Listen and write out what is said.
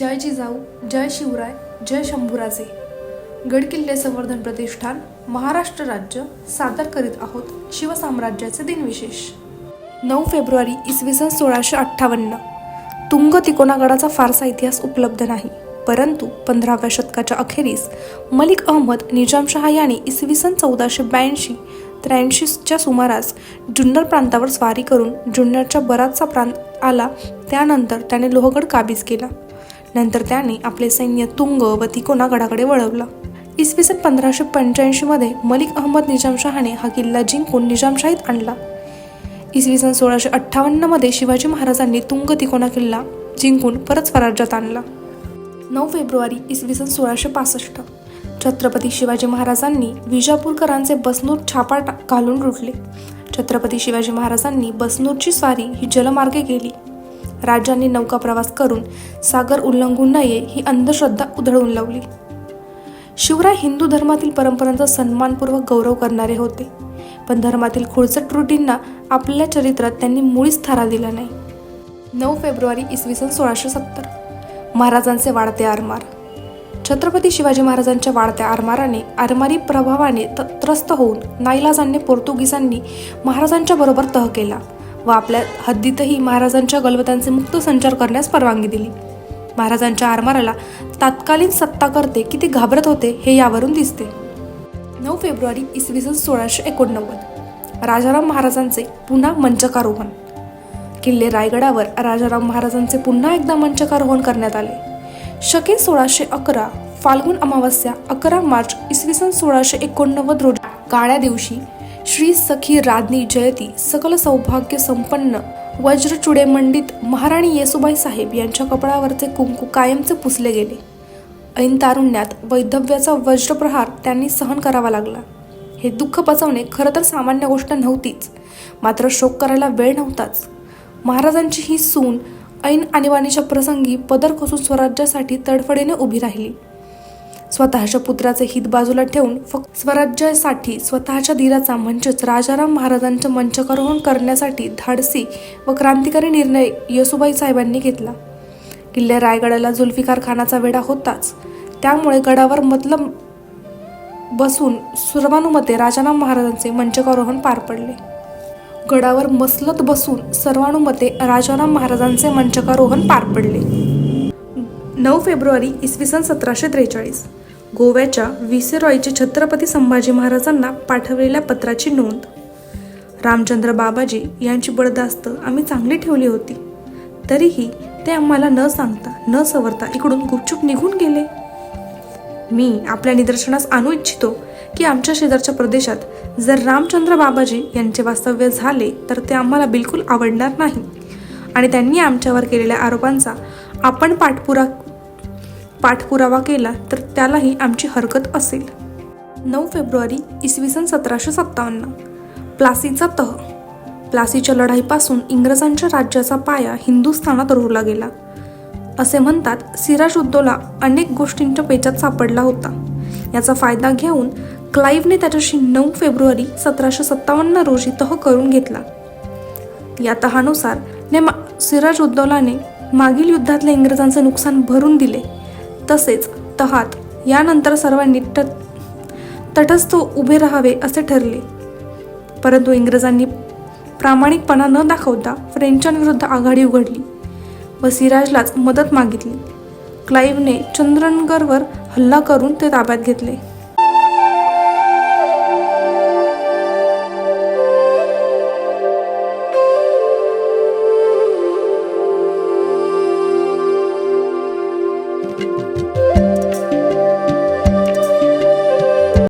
जय जिजाऊ जय शिवराय जय शंभूराजे. गडकिल्ले संवर्धन प्रतिष्ठान महाराष्ट्र राज्य सादर करीत आहोत शिवसाम्राज्याचे दिनविशेष. नऊ फेब्रुवारी इसवी सन सोळाशे अठ्ठावन्न. तुंग तिकोनागडाचा फारसा इतिहास उपलब्ध नाही परंतु पंधराव्या शतकाच्या अखेरीस मलिक अहमद निजामशहा याने इसवी सन चौदाशे ब्याऐंशी त्र्याऐंशीच्या सुमारास जुन्नर प्रांतावर स्वारी करून जुन्नरच्या बराचसा प्रांत आला त्यानंतर त्याने लोहगड काबीज केला. नंतर त्याने आपले सैन्य तुंग व तिकोना गडाकडे वळवला. इसवी सन पंधराशे पंच्याऐंशीमध्ये मलिक अहमद निजामशहाने हा किल्ला जिंकून निजामशाहीत आणला. इसवी सन सोळाशे अठ्ठावन्नमध्ये शिवाजी महाराजांनी तुंग तिकोना किल्ला जिंकून परत स्वराज्यात आणला. नऊ फेब्रुवारी इसवी सन सोळाशे पासष्ट छत्रपती शिवाजी महाराजांनी विजापूरकरांचे बसनूर छापा टा- घालून लुटले. छत्रपती शिवाजी महाराजांनी बसनूरची स्वारी ही जलमार्गे केली राजांनी नौका प्रवास करून सागर उल्लंघून नये ही अंधश्रद्धा उधळून लावली. शिवराय हिंदू धर्मातील परंपरांचा सन्मानपूर्वक गौरव करणारे होते. पण धर्मातील खुळचट त्रुटींना आपल्या चरित्रात त्यांनी मुळीच थारा दिला नाही. नऊ फेब्रुवारी इसवी सन सोळाशे सत्तर. महाराजांचे वाढते आरमार. छत्रपती शिवाजी महाराजांच्या वाढत्या आरमाराने आरमारी प्रभावाने त- त्रस्त होऊन नाईलाजांनी पोर्तुगीजांनी महाराजांच्या बरोबर तह केला. व आपल्या हद्दीतही महाराजांच्या गलबतांचे मुक्त संचार करण्यास परवानगी दिली. महाराजांच्या आरमाराला तात्कालीन सत्ता करते की किती घाबरत होते हे यावरून दिसते. नऊ फेब्रुवारी इसवी सन सोळाशे एकोणनव्वद. राजाराम महाराजांचे पुन्हा मंचकारोहण. किल्ले रायगडावर राजाराम महाराजांचे पुन्हा एकदा मंचकारोहण करण्यात आले. शके सोळाशे अकरा फाल्गुन अमावस्या अकरा मार्च इसवी सन सोळाशे एकोणनव्वद रोजी. काळ्या दिवशी श्री सखी राज्ञी जयती सकल सौभाग्य संपन्न. वज्रचुडे मंडित महाराणी येसुबाई साहेब यांच्या कपडावरचे कुंकू कायमचे पुसले गेले. ऐन तारुण्यात वैधव्याचा वज्रप्रहार त्यांनी सहन करावा लागला. हे दुःख पचवणे खरं तर सामान्य गोष्ट नव्हतीच मात्र शोक करायला वेळ नव्हताच. महाराजांची ही सून ऐन आणीबाणीच्या प्रसंगी पदर खोसून स्वराज्यासाठी तडफडीने उभी राहिली. स्वतःच्या पुत्राचे हित बाजूला ठेवून फक्त स्वराज्यासाठी स्वतःच्या धीराचा म्हणजेच राजाराम महाराजांचे मंचकारोहण करण्यासाठी धाडसी व क्रांतिकारी निर्णय येसुबाई साहेबांनी घेतला. किल्ले रायगडाला जुल्फिकार खानाचा वेढा होताच. त्यामुळे गडावर मतलब बसून सर्वानुमते राजाराम महाराजांचे मंचकारोहण पार पडले. गडावर मसलत बसून सर्वानुमते राजाराम महाराजांचे मंचकारोहण पार पडले. नऊ फेब्रुवारी इसवी सन सतराशे त्रेचाळीस. गोव्याच्या विसेरॉयचे छत्रपती संभाजी महाराजांना पाठवलेल्या पत्राची नोंद. रामचंद्र बाबाजी यांची बडदास्त आम्ही चांगली ठेवली होती. तरीही ते आम्हाला न सांगता न सवरता इकडून गुपचूप निघून गेले. मी आपल्या निदर्शनास आणू इच्छितो की आमच्या शेजारच्या प्रदेशात जर रामचंद्र बाबाजी यांचे वास्तव्य झाले तर ते आम्हाला बिलकुल आवडणार नाही. आणि त्यांनी आमच्यावर केलेल्या आरोपांचा आपण पाठपुरा पाठपुरावा केला तर त्यालाही आमची हरकत असेल. नऊ फेब्रुवारी इसवी सन सतराशे सत्तावन्न. प्लासीचा तह. प्लासीच्या लढाईपासून इंग्रजांच्या राज्याचा पाया हिंदुस्थानात रोवला गेला. असे म्हणतात सिराज उद्दौला अनेक गोष्टींच्या पेचात सापडला होता. याचा फायदा घेऊन क्लाईव्हने त्याच्याशी नऊ फेब्रुवारी सतराशे सत्तावन्न रोजी तह करून घेतला. या तहानुसार नेमा सिराज उद्दौलाने मागील युद्धातल्या इंग्रजांचे नुकसान भरून दिले. तसेच तहात यानंतर सर्वांनी त तटस्थ उभे राहावे असे ठरले. परंतु इंग्रजांनी प्रामाणिकपणा न दाखवता फ्रेंचांविरुद्ध आघाडी उघडली व सिराजलाच मदत मागितली. क्लाईव्हने चंद्रनगरवर हल्ला करून ते ताब्यात घेतले.